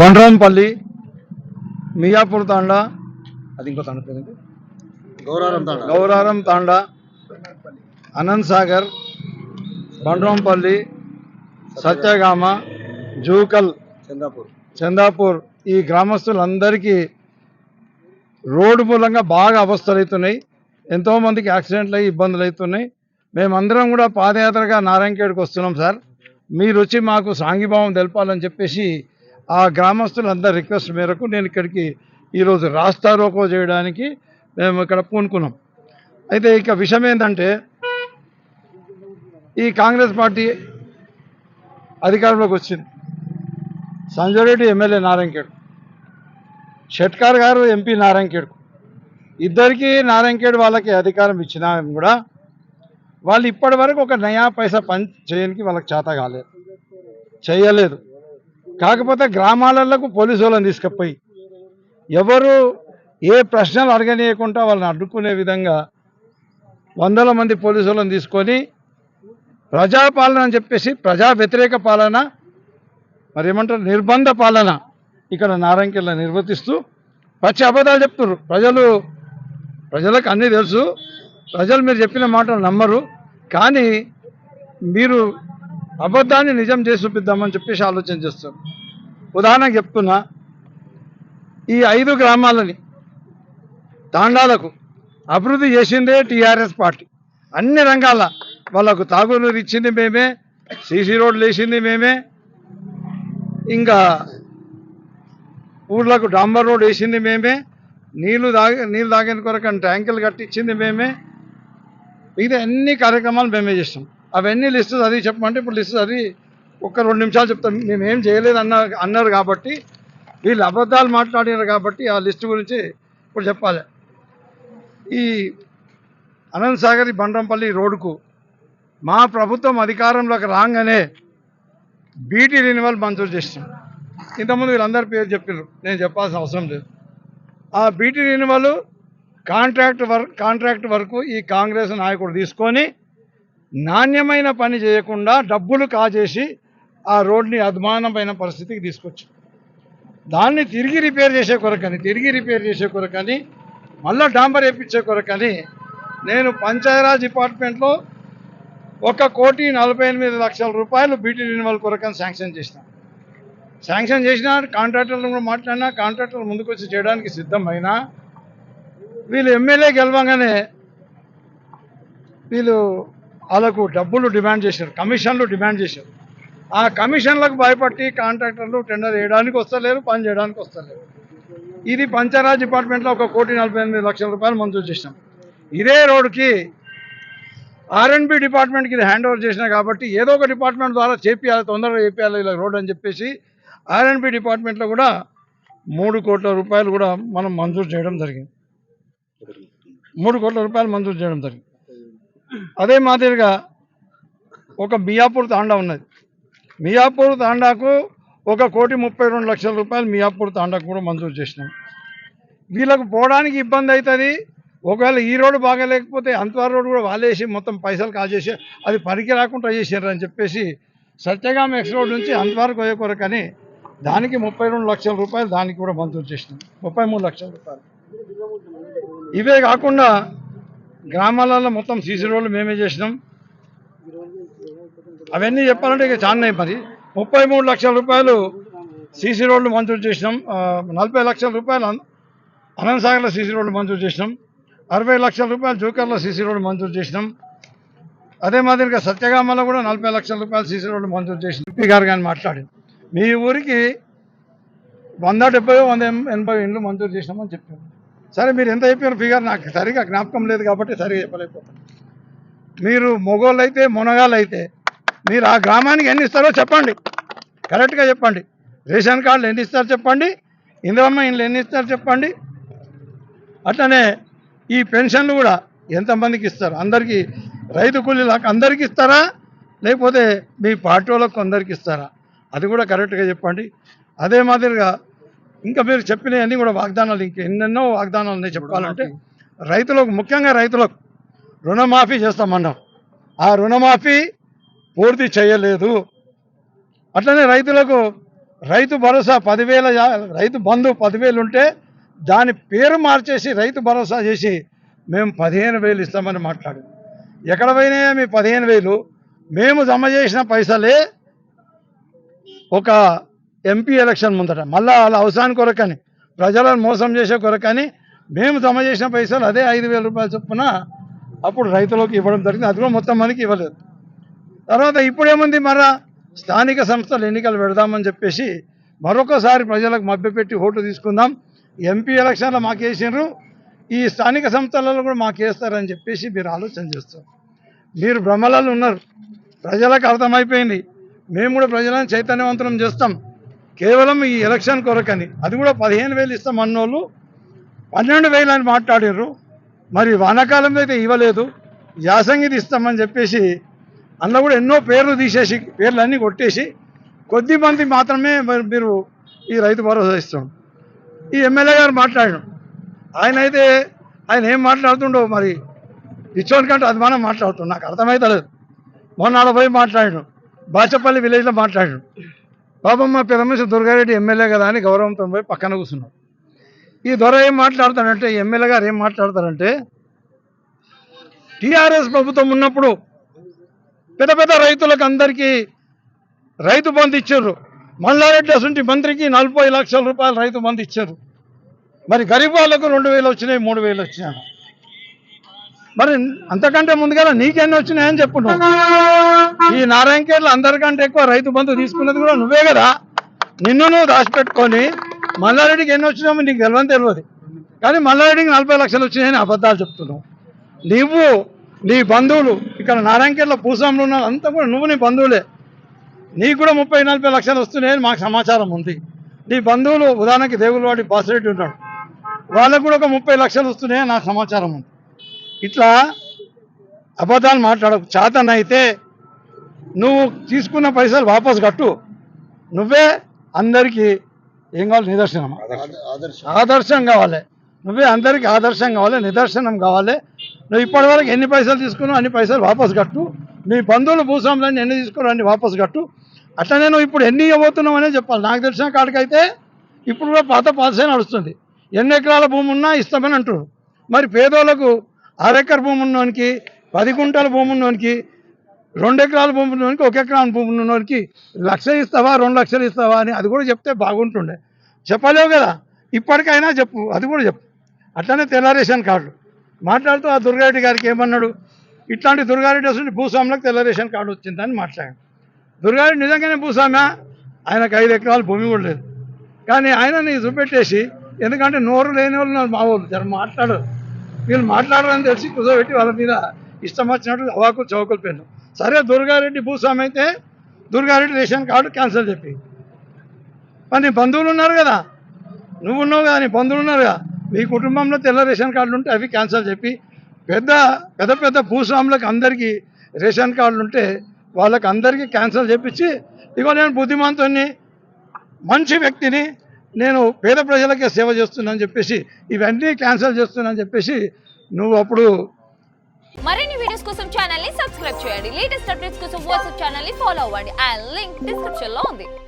బండ్రాంపల్లి మియాపూర్ తాండా అది ఇంకో తాండా పేరు? గౌరవం తాండా. గౌరారం తాండా అనంత్ సాగర్ బండ్రాంపల్లి సత్యగామ జూకల్ చందాపూర్. చందాపూర్. ఈ గ్రామస్తులందరికీ రోడ్డు మూలంగా బాగా అవస్థలు అవుతున్నాయి. ఎంతోమందికి యాక్సిడెంట్లు అయ్యి ఇబ్బందులు అవుతున్నాయి. మేమందరం కూడా పాదయాత్రగా నారాయణఖేడ్కి వస్తున్నాం సార్. మీరు వచ్చి మాకు సాంఘీభావం తెలపాలని చెప్పేసి ఆ గ్రామస్తులందరి రిక్వెస్ట్ మేరకు నేను ఇక్కడికి ఈరోజు రాస్తా రోకో చేయడానికి మేము ఇక్కడ పూనుకున్నాం. అయితే ఇక విషయం ఏంటంటే ఈ కాంగ్రెస్ పార్టీ అధికారంలోకి వచ్చింది. సంజయ్ రెడ్డి ఎమ్మెల్యే నారాయణఖేడ్. షెట్కార్ గారు ఎంపీ నారాయణఖేడ్. ఇద్దరికి నారాయణఖేడ్ వాళ్ళకి అధికారం ఇచ్చినా కూడా వాళ్ళు ఇప్పటి వరకు ఒక నయా పైసా పని చేయడానికి వాళ్ళకి చేత కాలేదు. చేయలేదు. కాకపోతే గ్రామాలకు పోలీసు వాళ్ళని తీసుకుపోయి ఎవరు ఏ ప్రశ్నలు అడగనీయకుండా వాళ్ళని అడ్డుకునే విధంగా వందల మంది పోలీసు వాళ్ళని తీసుకొని ప్రజాపాలన అని చెప్పేసి ప్రజా వ్యతిరేక పాలన మరి ఏమంటారు నిర్బంధ పాలన ఇక్కడ నారంకెళ్ళ నిర్వర్తిస్తూ పచ్చి అబద్ధాలు చెప్తున్నారు ప్రజలు ప్రజలకు అన్నీ తెలుసు. ప్రజలు మీరు చెప్పిన మాటలు నమ్మరు. కానీ మీరు అబద్ధాన్ని నిజం చేసి చూపిద్దామని చెప్పేసి ఆలోచన చేస్తారు. ఉదాహరణకు చెప్తున్నా ఈ ఐదు గ్రామాలని తాండాలకు అభివృద్ధి చేసిందే టీఆర్ఎస్ పార్టీ. అన్ని రంగాల వాళ్ళకు తాగునీరు ఇచ్చింది మేమే సీసీ రోడ్లు వేసింది మేమే ఇంకా ఊర్లకు డాంబర్ రోడ్ వేసింది మేమే నీళ్ళు తాగి నీళ్ళు తాగిన కొరకు ట్యాంకులు కట్టించింది మేమే. ఇది అన్ని కార్యక్రమాలు మేమే చేస్తాం. అవన్నీ లిస్టు చదివి చెప్పమంటే ఇప్పుడు లిస్ట్ చదివి ఒక్క రెండు నిమిషాలు చెప్తాం. మేము ఏం చేయలేదు అన్న అన్నారు కాబట్టి వీళ్ళు అబద్ధాలు మాట్లాడినారు కాబట్టి ఆ లిస్టు గురించి ఇప్పుడు చెప్పాలి. ఈ అనంత్ సాగర్ బండ్రంపల్లి రోడ్డుకు మా ప్రభుత్వం అధికారంలోకి రాగానే బీటీ రెన్యువల్ మంజూరు చేసింది. ఇంతకుముందు వీళ్ళందరి పేరు చెప్పారు నేను చెప్పాల్సిన అవసరం లేదు. ఆ BT renewal contract work contract వరకు ఈ కాంగ్రెస్ నాయకుడు తీసుకొని నాణ్యమైన పని చేయకుండా డబ్బులు కాజేసి ఆ రోడ్ని అధ్మానమైన పరిస్థితికి తీసుకొచ్చి. దాన్ని తిరిగి రిపేర్ చేసే కొరకని తిరిగి రిపేర్ చేసే కొరకని మళ్ళా డాంబర్ వేయించే కొరకని నేను పంచాయరాజ్ డిపార్ట్మెంట్లో ఒక కోటి నలభై ఎనిమిది లక్షల రూపాయలు బీటీ రినివల్ కొరకని శాంక్షన్ చేసిన. శాంక్షన్ చేసిన కాంట్రాక్టర్లు కూడా మాట్లాడినా కాంట్రాక్టర్లు ముందుకొచ్చి చేయడానికి సిద్ధమైనా. వీళ్ళు ఎమ్మెల్యే గెలవగానే వీళ్ళు వాళ్ళకు డబ్బులు డిమాండ్ చేశారు కమిషన్లు డిమాండ్ చేశారు. ఆ కమిషన్లకు భయపట్టి కాంట్రాక్టర్లు టెండర్ వేయడానికి వస్తలేరు పని చేయడానికి వస్తలేరు. ఇది పంచాయరాజ్ డిపార్ట్మెంట్లో ఒక కోటి నలభై ఎనిమిది లక్షల రూపాయలు మంజూరు చేసినాం ఇదే రోడ్డుకి ఆర్ఎన్బి డిపార్ట్మెంట్కి ఇది హ్యాండ్ ఓవర్ చేసినా కాబట్టి ఏదో ఒక డిపార్ట్మెంట్ ద్వారా చేపియాలి తొందరగా చేపియాలి ఇలా రోడ్ అని చెప్పేసి ఆర్ఎన్బి డిపార్ట్మెంట్లో కూడా మూడు కోట్ల రూపాయలు కూడా మనం మంజూరు చేయడం జరిగింది. మూడు కోట్ల రూపాయలు మంజూరు చేయడం జరిగింది. అదే మాదిరిగా ఒక మియాపూర్ తాండా ఉన్నది. మియాపూర్ తాండాకు ఒక కోటి ముప్పై రెండు లక్షల రూపాయలు మియాపూర్ తాండాకు కూడా మంజూరు చేసినాం. వీళ్ళకు పోవడానికి ఇబ్బంది అవుతుంది ఒకవేళ ఈ రోడ్డు బాగలేకపోతే అంతవారు రోడ్డు కూడా వాళ్ళేసి మొత్తం పైసలు కాజేసి అది పనికి రాకుండా చేసారు అని చెప్పేసి సత్యగామ ఎక్స్ రోడ్ నుంచి అంతవరకు పోయే కొరకని దానికి ముప్పై రెండు లక్షల రూపాయలు దానికి కూడా మంజూరు చేసినాం. ముప్పై మూడు లక్షల రూపాయలు. ఇవే కాకుండా గ్రామాలలో మొత్తం సీసీ రోడ్లు మేమే చేసినాం. అవన్నీ చెప్పాలంటే ఇక చాలా మరి. ముప్పై మూడు లక్షల రూపాయలు సీసీ రోడ్లు మంజూరు చేసినాం. నలభై లక్షల రూపాయలు అన- అనంతసాగర్లో సీసీ రోడ్లు మంజూరు చేసినాం. అరవై లక్షల రూపాయలు జూకర్లో సీసీ రోడ్లు మంజూరు చేసినాం. అదే మాదిరిగా సత్యగామలో కూడా నలభై లక్షల రూపాయలు సీసీ రోడ్లు మంజూరు చేసిన. ఎంపీ గారు కానీ మాట్లాడి మీ ఊరికి వంద డెబ్బై వంద ఎనభై ఇండ్లు మంజూరు చేసినామని చెప్పారు. సరే మీరు ఎంత చెప్పారు ఫిగర్ నాకు సరిగా జ్ఞాపకం లేదు కాబట్టి సరిగా చెప్పలేకపోతాను మీరు మొగోళ్ళు అయితే మునగాళ్ళు అయితే మీరు ఆ గ్రామానికి ఎన్ని ఇస్తారో చెప్పండి. కరెక్ట్గా చెప్పండి. రేషన్ కార్డులు ఎన్ని ఇస్తారో చెప్పండి. ఇందిరమ్మ ఇండ్లు ఎన్ని ఇస్తారో చెప్పండి. అట్లనే ఈ పెన్షన్లు కూడా ఎంతమందికి ఇస్తారు? అందరికీ రైతు కూలీలకు అందరికీ ఇస్తారా? లేకపోతే మీ పార్టీ వాళ్ళకు కొందరికి ఇస్తారా? అది కూడా కరెక్ట్గా చెప్పండి. అదే మాదిరిగా ఇంకా మీరు చెప్పినవన్నీ కూడా వాగ్దానాలు ఇంకా ఎన్నెన్నో వాగ్దానాలు ఉన్నాయి చెప్పాలంటే రైతులకు ముఖ్యంగా రైతులకు రుణమాఫీ చేస్తామన్నాం. ఆ రుణమాఫీ పూర్తి చేయలేదు. అట్లనే రైతులకు రైతు భరోసా పదివేల రైతు బంధు పదివేలు ఉంటే దాని పేరు మార్చేసి రైతు భరోసా చేసి మేము పదిహేను వేలు ఇస్తామని మాట్లాడు. ఎక్కడ పోయినాయా మీ పదిహేను వేలు? మేము జమ చేసిన పైసలే ఒక ఎంపీ ఎలక్షన్ ముందట. మళ్ళా వాళ్ళ అవసరాన్ని కొరకని ప్రజలను మోసం చేసే కొరకని మేము జమ చేసిన పైసలు అదే ఐదు వేల రూపాయలు చొప్పున అప్పుడు రైతులకు ఇవ్వడం జరిగింది. అది కూడా మొత్తం మనకి ఇవ్వలేదు. తర్వాత ఇప్పుడేముంది? మరా స్థానిక సంస్థలు ఎన్నికలు పెడదామని చెప్పేసి మరొకసారి ప్రజలకు మభ్యపెట్టి ఓటు తీసుకుందాం. ఎంపీ ఎలక్షన్లో మాకు వేసినారు ఈ స్థానిక సంస్థలలో కూడా మాకు వేస్తారని చెప్పేసి మీరు ఆలోచన చేస్తారు. మీరు భ్రమలలో ఉన్నారు. ప్రజలకు అర్థమైపోయింది. మేము కూడా ప్రజలను చైతన్యవంతరం చేస్తాం. కేవలం ఈ ఎలక్షన్ కొరకని. అది కూడా పదిహేను వేలు ఇస్తాం అన్నోళ్ళు. పన్నెండు వేలు అని మాట్లాడారు మరి వానాకాలంలో అయితే ఇవ్వలేదు. యాసంగిది ఇస్తామని చెప్పేసి అందులో కూడా ఎన్నో పేర్లు తీసేసి పేర్లు అన్నీ కొట్టేసి కొద్ది మంది మాత్రమే మీరు ఈ రైతు భరోసా ఇస్తాం. ఈ ఎమ్మెల్యే గారు మాట్లాడాడు ఆయన అయితే ఆయన ఏం మాట్లాడుతుండో మరి ఇచ్చోని కంటే అది మనం మాట్లాడుతున్నాం నాకు అర్థమైతలేదు. మొన్న పోయి మాట్లాడాడు బాచపల్లి విలేజ్లో మాట్లాడాడు బాబమ్మ పెరమేశ్వర దుర్గారెడ్డి ఎమ్మెల్యే కదా అని గౌరవంతో పోయి పక్కన కూర్చున్నాడు ఈ దొర ఏం మాట్లాడతాడంటే ఎమ్మెల్యే గారు ఏం మాట్లాడతారంటే టీఆర్ఎస్ ప్రభుత్వం ఉన్నప్పుడు పెద్ద పెద్ద రైతులకు అందరికీ రైతు బంధు ఇచ్చారు. మల్లారెడ్డి అసంటి మంత్రికి నలభై లక్షల రూపాయలు రైతు బంధు ఇచ్చారు. మరి గరీబ్ వాళ్ళకు రెండు వేలు వచ్చినాయి మూడు వేలు వచ్చినాయి మరి అంతకంటే ముందుగా నీకెన్ని వచ్చినాయని చెప్పు ఈ నారాయణ కేర్లు అందరికంటే ఎక్కువ రైతు బంధు తీసుకున్నది కూడా నువ్వే కదా. నిన్ను నువ్వు దాచిపెట్టుకొని మల్లారెడ్డికి ఎన్ని వచ్చినామో నీకు తెలియని తెలియదు కానీ మల్లారెడ్డికి నలభై లక్షలు వచ్చినాయని అబద్ధాలు చెప్తున్నావు. నువ్వు నీ బంధువులు ఇక్కడ నారాయణఖేడ్లో భూస్వాములు ఉన్న అంతా కూడా నువ్వు నీ బంధువులే. నీకు కూడా ముప్పై నలభై లక్షలు వస్తున్నాయని మాకు సమాచారం ఉంది. నీ బంధువులు ఉదాహరణకి దేవులవాడి బాసిరెడ్డి ఉన్నాడు వాళ్ళకు కూడా ఒక ముప్పై లక్షలు వస్తున్నాయని నాకు సమాచారం ఉంది. ఇట్లా అబద్ధాలు మాట్లాడకు చేతనైతే నువ్వు తీసుకున్న పైసలు వాపస్ కట్టు. నువ్వే అందరికీ ఏం కావాలి? నిదర్శనం. ఆదర్శం కావాలి. నువ్వే అందరికీ ఆదర్శం కావాలి నిదర్శనం కావాలి. నువ్వు ఇప్పటివరకు ఎన్ని పైసలు తీసుకున్నావు అన్ని పైసలు వాపస్ కట్టు. నీ బంధువులు భూస్వాములన్నీ ఎన్ని తీసుకున్నావు అన్ని వాపస్ కట్టు. అట్లనే నువ్వు ఇప్పుడు ఎన్ని ఇవ్వబోతున్నావు అనే చెప్పాలి. నాకు తెలిసిన కాడికైతే ఇప్పుడు కూడా పాత పాలసీ నడుస్తుంది. ఎన్ని ఎకరాల భూమి ఉన్నా ఇస్తామని అంటారు మరి పేదోళ్ళకు అరెకర భూమి ఉన్నోనికి పది గుంటల భూమి ఉన్నోనికి రెండు ఎకరాల భూమి ఉన్నోనికి ఒక ఎకరాల భూమి ఉన్నోనికి లక్ష ఇస్తావా రెండు లక్షలు ఇస్తావా అని అది కూడా చెప్తే బాగుంటుండే. చెప్పలేవు కదా. ఇప్పటికైనా చెప్పు అది కూడా చెప్పు. అట్లనే తెల్ల రేషన్ కార్డు. మాట్లాడుతూ ఆ దుర్గారెడ్డి గారికి ఏమన్నాడు? ఇట్లాంటి దుర్గారెడ్డి వస్తుంటే భూస్వాములకు తెల్ల రేషన్ కార్డు వచ్చిందని మాట్లాడాడు. దుర్గారెడ్డి నిజంగానే భూస్వామ్య ఆయనకు ఐదు ఎకరాల భూమి కూడా లేదు. కానీ ఆయనని చూపెట్టేసి ఎందుకంటే నోరు లేని వాళ్ళు మా వాళ్ళు జర మాట్లాడరు. వీళ్ళు మాట్లాడాలని తెలిసి కుదోబెట్టి వాళ్ళ మీద ఇష్టం వచ్చినట్టు అవాకు చౌకలు సరే దుర్గారెడ్డి భూస్వామి అయితే దుర్గారెడ్డి రేషన్ కార్డు క్యాన్సిల్ చెప్పి. మరి నీ బంధువులు ఉన్నారు కదా. నువ్వు ఉన్నావు కదా నీ బంధువులు ఉన్నారు కదా. మీ కుటుంబంలో తెల్ల రేషన్ కార్డులు ఉంటే అవి క్యాన్సిల్ చెప్పి పెద్ద పెద్ద పెద్ద భూస్వాములకు అందరికీ రేషన్ కార్డులు ఉంటే వాళ్ళకి అందరికీ క్యాన్సిల్ చేపించి ఇగో నేను బుద్ధిమంతుని మంచి వ్యక్తిని నేను పేద ప్రజలకే సేవ చేస్తున్నాను చెప్పేసి ఇవన్నీ క్యాన్సిల్ చేస్తున్నానని చెప్పేసి నువ్వు అప్పుడు మరిన్ని వీడియోస్ కోసం ఛానల్ని సబ్స్క్రైబ్ చేయండి. లేటెస్ట్ అప్డేట్స్ కోసం వాట్సాప్ ఛానల్ని ఫాలో అవ్వండి. ఆ లింక్ డిస్క్రిప్షన్లో ఉంది.